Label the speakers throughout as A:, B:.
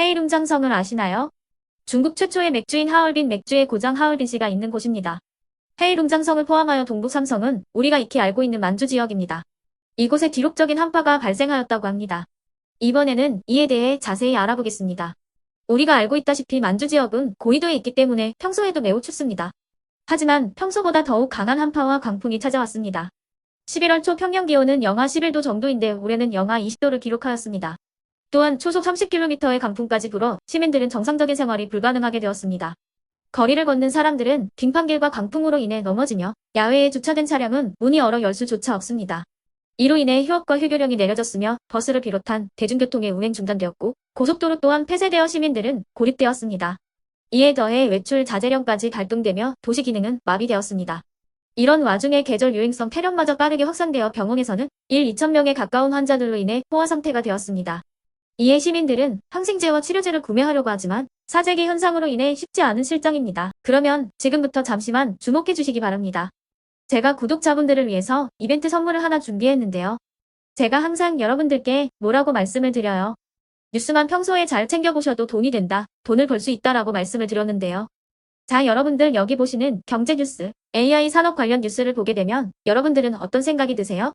A: 헤이룽장성을 아시나요? 중국 최초의 맥주인 하얼빈 맥주의 고장 하얼빈시가 있는 곳입니다. 헤이룽장성을 포함하여 동부 삼성은 우리가 익히 알고 있는 만주 지역입니다. 이곳에 기록적인 한파가 발생하였다고 합니다. 이번에는 이에 대해 자세히 알아보겠습니다. 우리가 알고 있다시피 만주 지역은 고緯도에 있기 때문에 평소에도 매우 춥습니다. 하지만 평소보다 더욱 강한 한파와 강풍이 찾아왔습니다. 11월 초 평년 기온은 영하 11도 정도인데 올해는 영하 20도를 기록하였습니다. 또한 초속 30km의 강풍까지 불어 시민들은 정상적인 생활이 불가능하게 되었습니다. 거리를 걷는 사람들은 빙판길과 강풍으로 인해 넘어지며 야외에 주차된 차량은 문이 얼어 열 수조차 없습니다. 이로 인해 휴업과 휴교령이 내려졌으며 버스를 비롯한 대중교통의 운행 중단되었고 고속도로 또한 폐쇄되어 시민들은 고립되었습니다. 이에 더해 외출 자제령까지 발동되며 도시 기능은 마비되었습니다. 이런 와중에 계절 유행성 폐렴마저 빠르게 확산되어 병원에서는 1, 2천 명에 가까운 환자들로 인해 포화 상태가 되었습니다. 이에 시민들은 항생제와 치료제를 구매하려고 하지만 사재기 현상으로 인해 쉽지 않은 실정입니다. 그러면 지금부터 잠시만 주목해 주시기 바랍니다. 제가 구독자분들을 위해서 이벤트 선물을 하나 준비했는데요. 제가 항상 여러분들께 뭐라고 말씀을 드려요. 뉴스만 평소에 잘 챙겨보셔도 돈이 된다, 돈을 벌 수 있다라고 말씀을 드렸는데요. 자, 여러분들 여기 보시는 경제 뉴스, AI 산업 관련 뉴스를 보게 되면 여러분들은 어떤 생각이 드세요?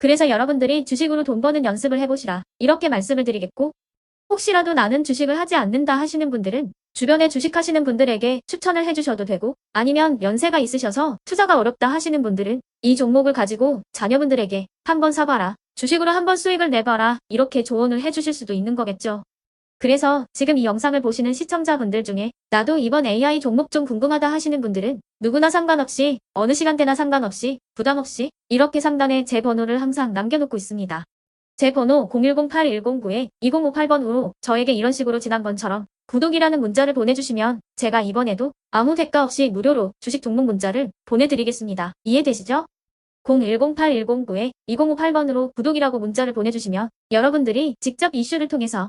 A: 그래서 여러분들이 주식으로 돈 버는 연습을 해보시라. 이렇게 말씀을 드리겠고 혹시라도 나는 주식을 하지 않는다 하시는 분들은 주변에 주식하시는 분들에게 추천을 해주셔도 되고 아니면 연세가 있으셔서 투자가 어렵다 하시는 분들은 이 종목을 가지고 자녀분들에게 한번 사봐라. 주식으로 한번 수익을 내봐라. 이렇게 조언을 해주실 수도 있는 거겠죠. 그래서 지금 이 영상을 보시는 시청자분들 중에 나도 이번 AI 종목 좀 궁금하다 하시는 분들은 누구나 상관없이 어느 시간대나 상관없이 부담없이 이렇게 상단에 제 번호를 항상 남겨놓고 있습니다. 제 번호 0108109-2058번으로 저에게 이런 식으로 지난번처럼 구독이라는 문자를 보내주시면 제가 이번에도 아무 대가 없이 무료로 주식 종목 문자를 보내드리겠습니다. 이해되시죠? 0108109-2058번으로 구독이라고 문자를 보내주시면 여러분들이 직접 이슈를 통해서